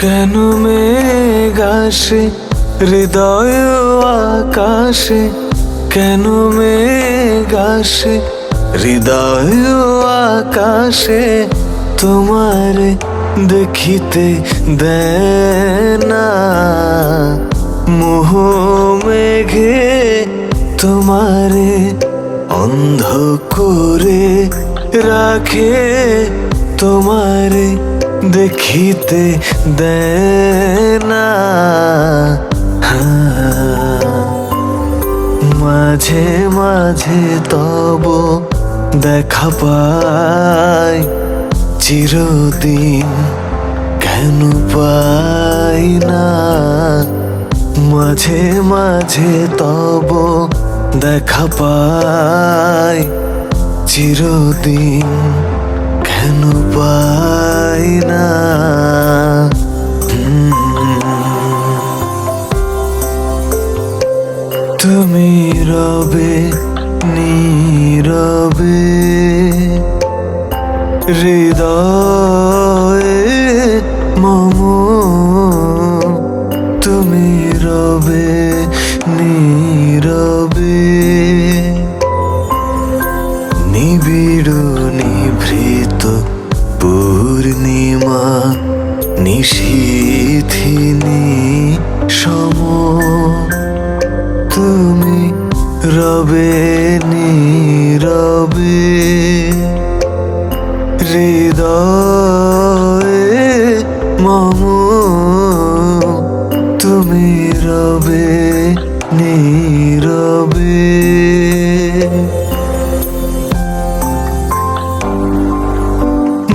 কেন মেঘ আসে? হৃদয় আকাশে কেন মেঘ আসে? হৃদয় আকাশে তোমার দেখিতে দেয় না মোহ মেঘে তোমারে অন্ধ করে রাখে, তোমারে দেখিতে দেয় না হ্যাঁ। মাঝে মাঝে তব দেখা পাই, চিরদিন কেন পাই না মাঝে মাঝে তব দেখা পাই, চিরদিন কেন পাই না? তুমি রবে নীরবে হৃদয়ে মম। তুমি রবে নীরবে। পূর্ণিমা নিশীথিনী সম তুমি রবে নীরবে। হৃদয়ে মম তুমি রবে নীরবে।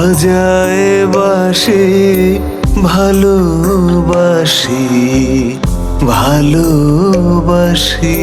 বাজায় বাসি ভালোবাসি ভালোবাসি।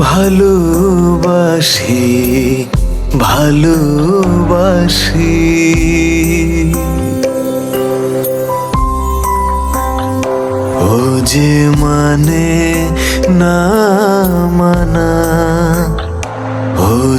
ভালোবাসি ভালোবাসি। ও যে মানে না মানা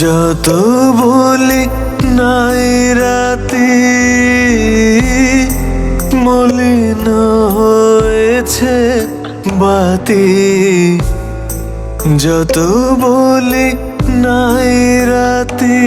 যত বলি নাই রাতি মলিন হয়েছে বাতি। যত বলি নাই রাতি